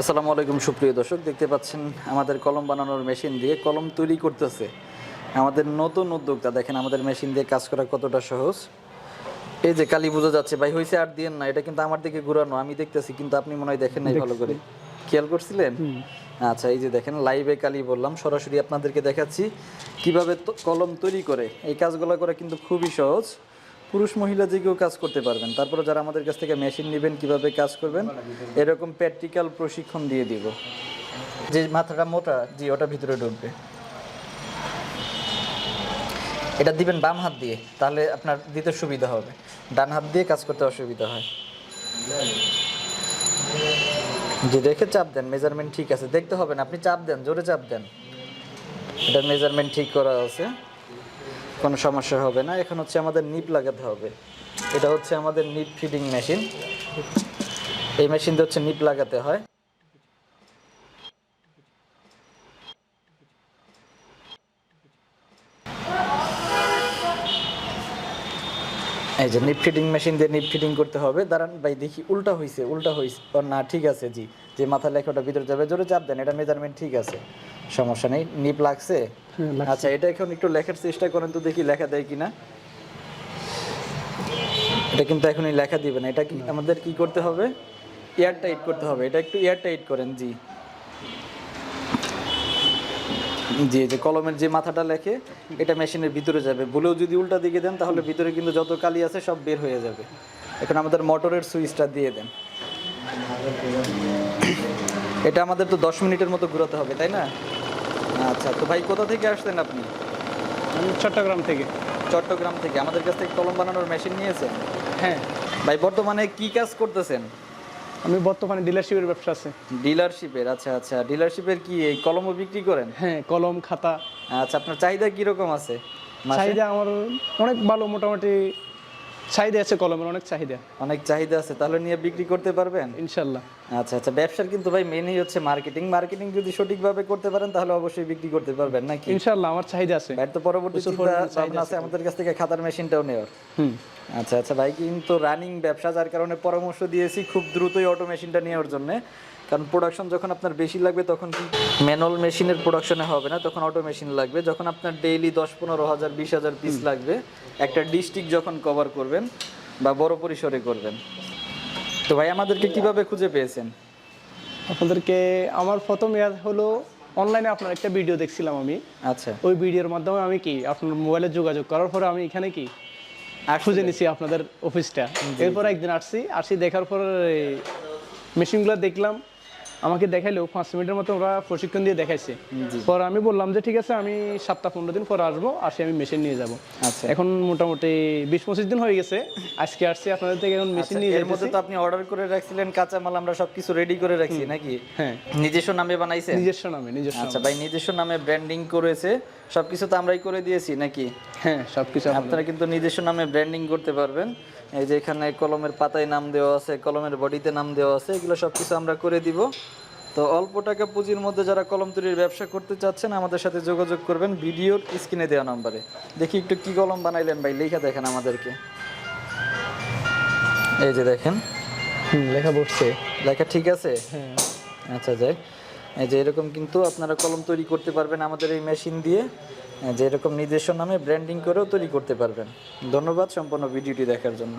আসসালামু আলাইকুম সুপ্রিয় দর্শক। দেখতে পাচ্ছেন আমাদের কলম বানানোর মেশিন দিয়ে কলম তৈরি করতেছে। আমাদের নতুন উদ্যোক্তা দেখেন আমাদের মেশিন দিয়ে কাজ করা কতটা সহজ। এই যে কালী বোঝা যাচ্ছে ভাই হয়েছে আর দিয়েন না এটা কিন্তু আমার দিকে ঘুরানো আমি দেখতেছি কিন্তু আপনি মনে হয় দেখেন নাই ভালো করে। খেয়াল করছিলেন? আচ্ছা এই যে দেখেন লাইভে কালি বললাম সরাসরি আপনাদেরকে দেখাচ্ছি কীভাবে কলম তৈরি করে। এই কাজগুলো করা কিন্তু খুবই সহজ। পুরুষ মহিলা যে কেউ কাজ করতে পারবেন। তারপরে যারা আমাদের কাছ থেকে মেশিন নেবেন, কীভাবে কাজ করবেন, এরকম প্র্যাকটিক্যাল প্রশিক্ষণ দিয়ে দিব। যে মাথাটা মোটা, জি, ওটা ভিতরে ঢুকবে। এটা দিবেন বাম হাত দিয়ে, তাহলে আপনার দিতে সুবিধা হবে। ডান হাত দিয়ে কাজ করতে অসুবিধা হয়। যে দেখে চাপ দেন মেজারমেন্ট ঠিক আছে। দেখতে হবে না, আপনি চাপ দেন, জোরে চাপ দেন। এটা মেজারমেন্ট ঠিক করা আছে। কোনো সমস্যা হবে না। এখন হচ্ছে আমাদের নিপ লাগাতে হবে। এটা হচ্ছে আমাদের নিপ ফিডিং মেশিন। এই মেশিন দিয়ে হচ্ছে নিপ লাগাতে হয়। এই যে নিপ ফিটিং মেশিন দিয়ে নিপ ফিটিং করতে হবে। দাঁড়ান ভাই, দেখি উল্টা হয়েছে উল্টা হয়েছে না, ঠিক আছে, জি। যে মাথা লেখাটা ভিতরে যাবে, জোরে চাপ দেন, এটা মেজারমেন্ট ঠিক আছে। সমস্যা নেই নিপ লাগছে। আচ্ছা এটা এখন একটু লেখার চেষ্টা করেন তো দেখি লেখা দেয় কিনা। এটা কিন্তু এখনই লেখা দিবে না এটা কি আমাদের কি করতে হবে? এয়ার টাইট করতে হবে এটা একটু এয়ার টাইট করেন জি। জি যে কলমের যে মাথাটা লেখে এটা মেশিনের ভিতরে যাবে। বলেও যদি উল্টা দিকে দেন তাহলে ভিতরে কিন্তু যত কালি আছে সব বের হয়ে যাবে। এখন আমাদের মোটরের সুইচটা দিয়ে দেন। এটা আমাদের তো দশ মিনিটের মতো ঘোরাতে হবে তাই না? আচ্ছা তো ভাই কোথা থেকে আসছেন আপনি? আমি চট্টগ্রাম থেকে। চট্টগ্রাম থেকে। আমাদের কাছ থেকে কলম বানানোর মেশিন নিয়েছেন? হ্যাঁ। ভাই বর্তমানে কি কাজ করতেছেন? আমি বর্তমানে ডিলারশিপের ব্যবসা আছে। ডিলারশিপের আচ্ছা আচ্ছা। ডিলারশিপের কি এই কলমও বিক্রি করেন? হ্যাঁ কলম খাতা। আচ্ছা আপনার চাহিদা কীরকম আছে? চাহিদা আমার অনেক ভালো মোটামুটি চাহিদা আছে কলমের অনেক চাহিদা। অনেক চাহিদা আছে তাহলে নিয়ে বিক্রি করতে পারবেন? ইনশাল্লাহ। আচ্ছা আচ্ছা ব্যবসার কিন্তু ভাই মেনই হচ্ছে মার্কেটিং মার্কেটিং যদি সঠিকভাবে করতে পারেন তাহলে অবশ্যই বিক্রি করতে পারবেন নাকি? ইনশাল্লাহ আমার চাহিদা আছে। তো পরবর্তী আছে আমাদের কাছ থেকে খাতার মেশিনটাও নেওয়ার। হুম। আচ্ছা আচ্ছা ভাই কিন্তু রানিং ব্যবসা যার কারণে পরামর্শ দিয়েছি খুব দ্রুতই অটো মেশিনটা নেওয়ার জন্য। কারণ প্রোডাকশন যখন আপনার বেশি লাগবে তখন কি ম্যানুয়াল মেশিনের প্রোডাকশনে হবে না তখন অটো মেশিন লাগবে। যখন আপনার ডেইলি দশ পনেরো হাজার বিশ হাজার পিস লাগবে একটা ডিস্ট্রিক্ট যখন কভার করবেন বা বড় পরিসরে করবেন। তো ভাই আমাদেরকে কীভাবে খুঁজে পেয়েছেন? আপনাদেরকে আমার প্রথম ইয়াদ হলো অনলাইনে আপনার একটা ভিডিও দেখছিলাম আমি। আচ্ছা। ওই ভিডিওর মাধ্যমে আমি কি আপনার মোবাইলে যোগাযোগ করার পরে আমি এখানে কি খুঁজে নিছি আপনাদের অফিসটা এরপর একদিন আসছি আসি দেখার পর মেশিনগুলো দেখলাম আমাকে দেখাইলেও পাঁচ মিনিটের মতো ওরা প্রশিক্ষণ দিয়ে দেখাইছে। পর আমি বললাম যে ঠিক আছে আমি সাতটা পনেরো দিন পর আসব আসি আমি মেশিন নিয়ে যাব। আচ্ছা। এখন মোটামুটি বিশ পঁচিশ দিন হয়ে গেছে আজকে আসছি আপনাদের থেকে এখন মেশিন নিয়ে এর মধ্যে তো আপনি অর্ডার করে রাখছিলেন কাঁচামাল আমরা সবকিছু রেডি করে রাখছি নাকি? হ্যাঁ। নিজস্ব নামে বানাইছে নিজস্ব নামে নিজস্ব আচ্ছা ভাই নিজস্ব নামে ব্র্যান্ডিং করেছে সবকিছু তো আমরাই করে দিয়েছি নাকি? হ্যাঁ সবকিছু আপনারা কিন্তু নিজস্ব নামে ব্র্যান্ডিং করতে পারবেন। এই যে এখানে কলমের পাতায় নাম দেওয়া আছে কলমের বডিতে নাম দেওয়া আছে এগুলো সবকিছু আমরা করে দিব। তো অল্প টাকা পুঁজির মধ্যে যারা কলম তৈরির ব্যবসা করতে চাচ্ছেন আমাদের সাথে যোগাযোগ করবেন ভিডিওর স্ক্রিনে দেওয়া নাম্বারে। দেখি একটু কি কলম বানাইলেন ভাই লেখা দেখেন আমাদেরকে। এই যে দেখেন। হুম, লেখা বসছে। লেখা ঠিক আছে? হ্যাঁ। আচ্ছা যাই। যে এরকম কিন্তু আপনারা কলম তৈরি করতে পারবেন আমাদের এই মেশিন দিয়ে। যে এরকম নিজস্ব নামে ব্র্যান্ডিং করেও তৈরি করতে পারবেন। ধন্যবাদ সম্পূর্ণ ভিডিওটি দেখার জন্য।